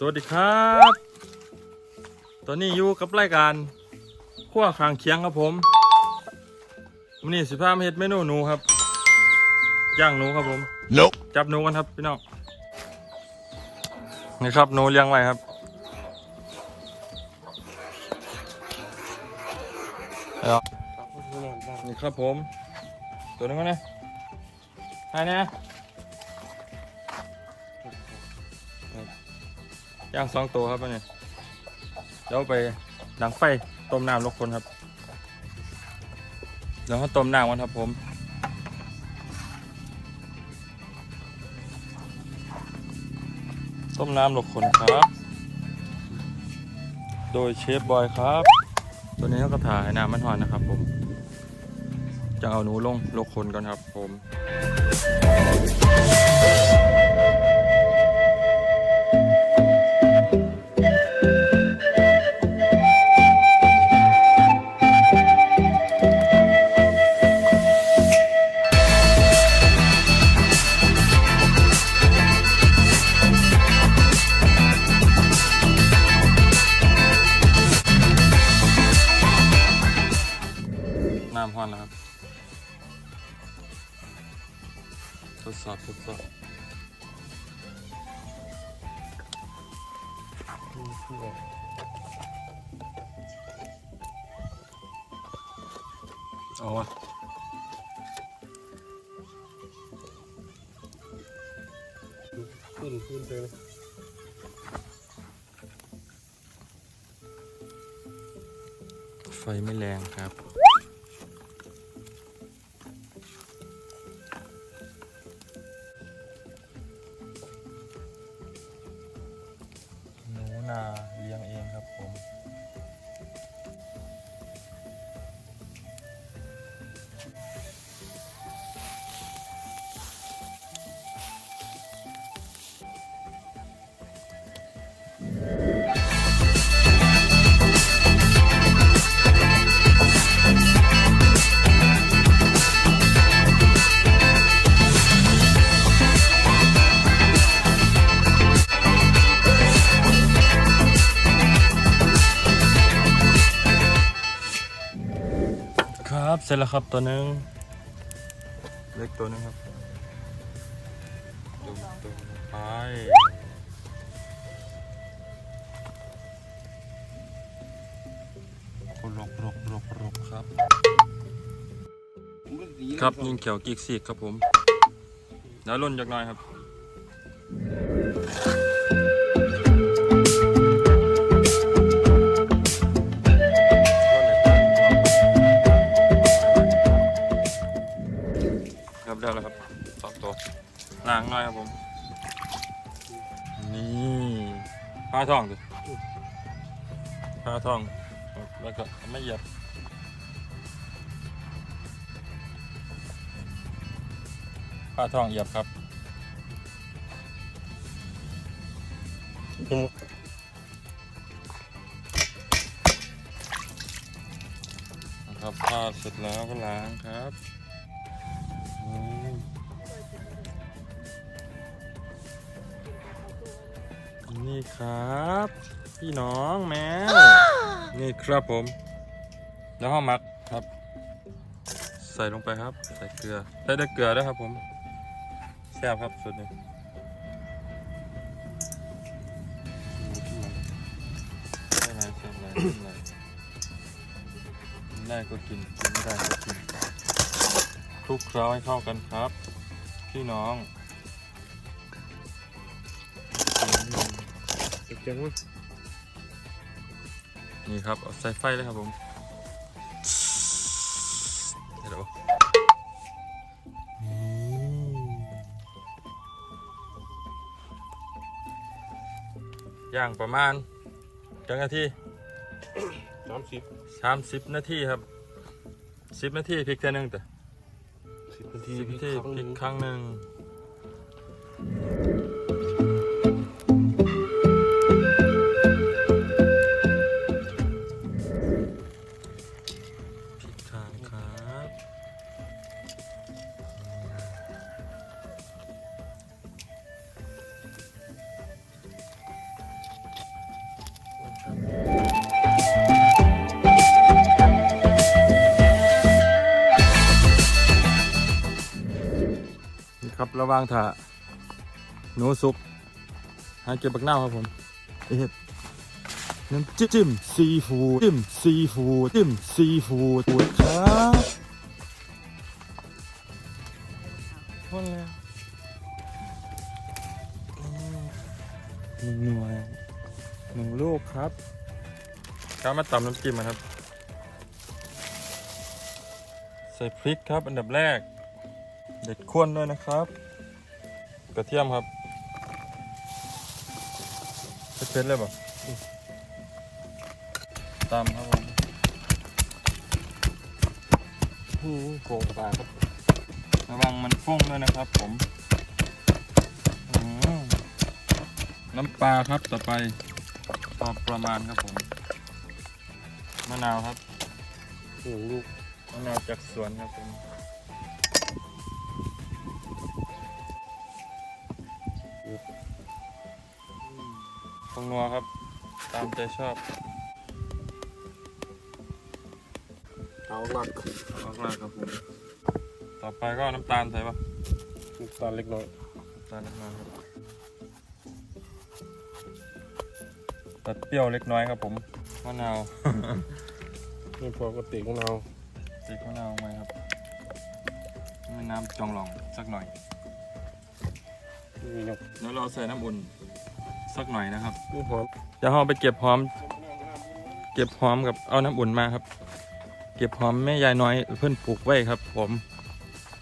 สวัสดีครับ ตอนนี้อยู่กับรายการขั้วขางเคียงครับผมวันนี้สิพามาเฮ็ดเมนูหนูครับย่างหนูครับผม Nope. จับหนูกันครับพี่น้องนี่ครับหนูเลี้ยงไว้ครับเอานี่ครับผม ตัวนึงก็นะให้นะ ย่างสองตัวครับนนี้เดี๋ยวไปดังไฟต้มน้ำลกคนครับเดี๋ยวเขาต้มน้ำกันครับผมต้มน้ำหลกขนครับ โดยเชฟบอยครับ ตัวนี้เขาก็ถ่ายน้ำมันหอนนะครับผม จะเอาหนูลงลกขนก่อนครับผม เอาวะขึ้นขึ้นไปเลยไฟไม่แรงครับ เสร็จแล้วครับตัวหนึ่งเล็กตัวหนึงครับจุ่มตัวลงไปรบรบรบรบครับ ครับยิงเขียวกิกซีกครับผมแล้วล่นจากหน่อยครับครับาทองดิผ้าทองครับแล้วก็ไม่เหยียบผ้าทองเหยียบครับนะครับผ้าเสร็จแล้วก็ล้างครับ นี่ครับ พี่น้องแมวนี่ครับผม แล้วห้องมักครับ ใส่ลงไปครับ ใส่เกลือใส่ได้เกลือด้วยครับผมแซ่บครับสุดนี้ใช่ไหมใช่ไหมใช่ไหมกินได้ก็กินกินไม่ได้ก็กินคลุกเคล้าให้เข้ากันครับ พี่น้อง เจังนี่ครับเอาใส่ไฟเลยครับผมเดี๋ยวย่างประมาณจังนาทีสามสิบสามสิบนาทีครับสิบนาทีพริกเท่นึงแต่สิบนาทีพลิกทีครั้งพหรินึ่กครั้งหนึ่ง ระว่างถ่าหนูสุก หาเก็บบักเน่าครับผมเอ็ดน้ำจิ้มซีฟูดจิ้มซีฟูดจิ้มซีฟูดครับหมดแล้วหนึ่งหน่วยหนึ่งลูกครับก้ามาตำน้ำจิ้มนะครับ ใส่พริกครับอันดับแรก เด็ดข้วนด้วยนะครับ กระเทียมครับเผ็ดๆเลยป่ะตามครับผมหูโกงปลาครับ ระวังมันฟุ้งด้วยนะครับผมอืมน้ำปลาครับต่อไปพอประมาณครับผม มะนาวครับหนึ่งลูกมะนาวจากสวนครับผม งนัวครับ ตามใจชอบเอาหลักออกลากครับผม ต่อไปก็น้ำตาลใส่ปะน้ำตาลเล็กน้อยน้ำตาลเล็กน้อยครับตัดเปรี้ยวเล็กน้อยครับผมมะนาวนี่พอก็ติของเราสีมะนาวไหมครับไม่น้ำจองหลองสักหน่อยมีนกแล้วเราใส่น้ำอุ่น สักหน่อยนะครับนี่หอมเดี๋ยวเราไปเก็บหอม เก็บหอมกับเอาน้ำอุ่นมาครับ เก็บหอมแม่ยายน้อยเพื่อนปลูกไว้ครับ ผม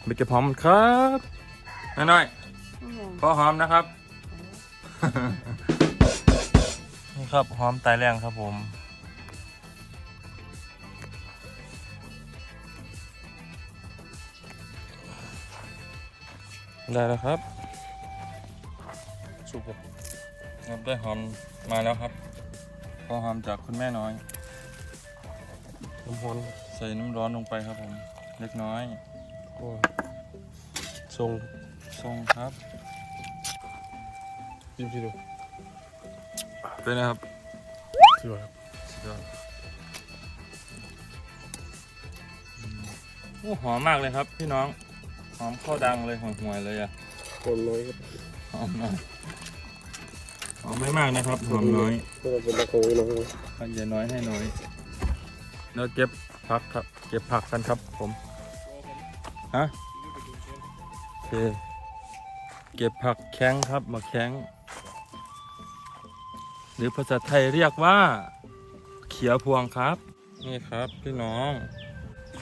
ไปเก็บหอมกันครับน้าน้อยพอหอมนะครับนี่ครับหอมตายแรงครับผมได้แล้วครับสุกเลย ครับได้หอมมาแล้วครับพอหอมจากคุณแม่น้อย น้ำฮ้อนใส่น้ำร้อนลงไปครับผมเล็กน้อยก็ทรงทรงครับจิ้มที่ดูเป็นนะครับที่ว่าครับสุดยอดอืมโอ้หอมมากเลยครับพี่น้อง หอมข้าวดังเลยหอมห่วยเลยอะคนน้อยครับหอมน้อย หอมไม่มากนะครับหอมน้อยก็เป็นตะโกนน้อยพันใหญ่น้อยให้น้อยแล้วเก็บผักครับ เก็บผักกันครับผมฮะโอเคเก็บผักแข้งครับมาแข้ง หรือภาษาไทยเรียกว่า เขียวพวงครับ นี่ครับพี่น้อง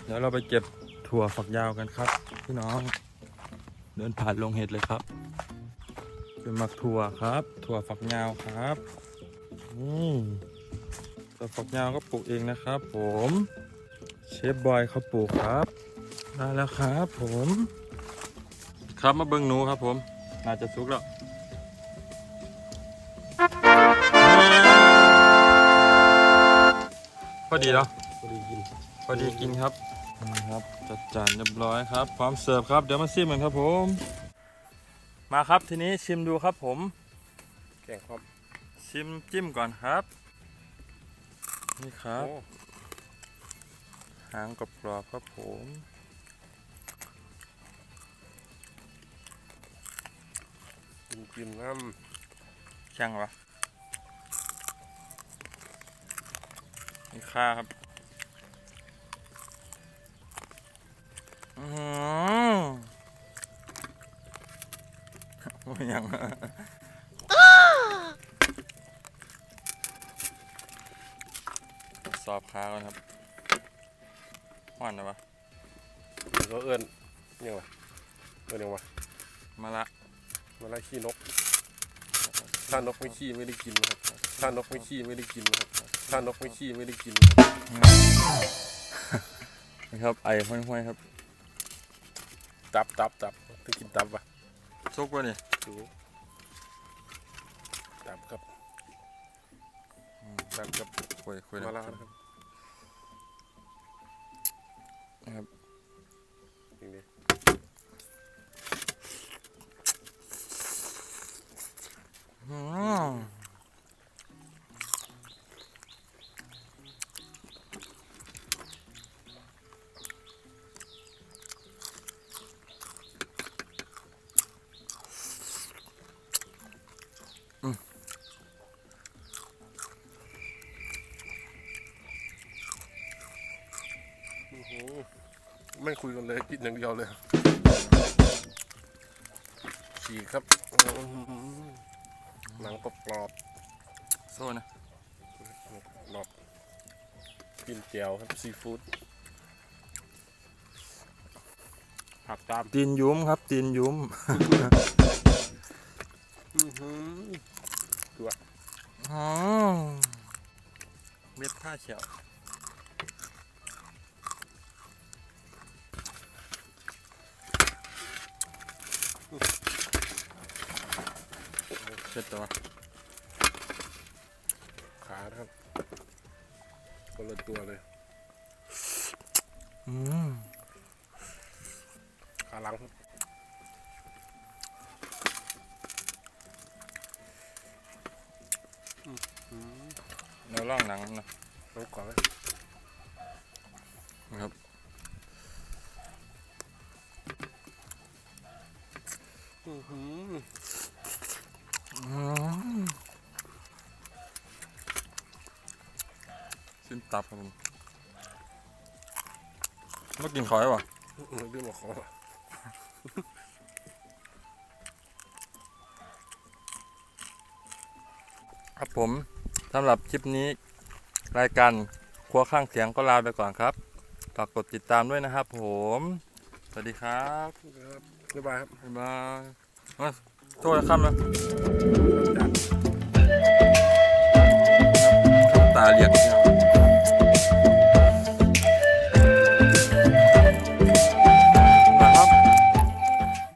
เดี๋ยวเราไปเก็บถั่วฝักยาวกันครับ พี่น้อง เดินผ่านลงเห็ดเลยครับ เป็นหมักถั่วครับ ถั่วฝักยาวครับนี่ถั่วฝักยาวก็ปลูกเองนะครับ ผมเชฟบอยเขาปลูกครับได้แล้วครับผม ครับมาเบิ้งหนูครับ ผม น่าจะสุกแล้วพอดีแล้วพอดีกินพอดีกินครับนี่ครับจัดจานเรียบร้อยครับ พร้อมเสิร์ฟครับ เดี๋ยวมาชิมกันครับผม มาครับทีนี้ชิมดูครับผมแกงครับชิมจิ้มก่อนครับ นี่ครับโอ้หางกรอบๆครับผมกินกินน้แข็งวะนี่ค่าครับ อือหือ โอ้ยยังสอบค้าก่อนครับหวานนะวะำก็เอื้อนยังวะเอื้อนยังวะมาละมาไล่ขี้นก ถ้านกไม่ขี้ไม่ได้กินนะครับ ถ้านกไม่ขี้ไม่ได้กินนะครับ ถ้านกไม่ขี้ไม่ได้กินนะครับนะครับไอห้อยๆครับ ตับตับตับถ้ากินตับปะ ซุกวะนี่ดูตับครับตับกับคุยคุยมาแล้ลาวนะครับ ไม่คุยกันเลยกินอย่างเดียวเลยฉีกครับอื้อหือหนังกรอบโซ่นะๆกรอบกินแจ่วครับซีฟู้ดผักตามตีนยุ้มครับ ตีนยุ้มอื้อหืออ๋อเม็ดข้าเฉียว เสร็จตัวขานะครับคนละตัวเลยอืมขาหลังครับอื้อหือเนื้อร่องหนังนะน้องกรอบไหมนะครับอื้อหือ อืมสิ้นตับครับผมมากินขอยป่ะอื้อดื้อมาขอครับผมสำหรับคลิปนี้ รายการครัวข้างเสียงก็ลาไปก่อนครับฝากกดติดตามด้วยนะครับผม สวัสดีครับ ครับบ๊ายบายครับบ๊ายบายเอ้ย โทษนะครับนะตาเรียกเนี่ย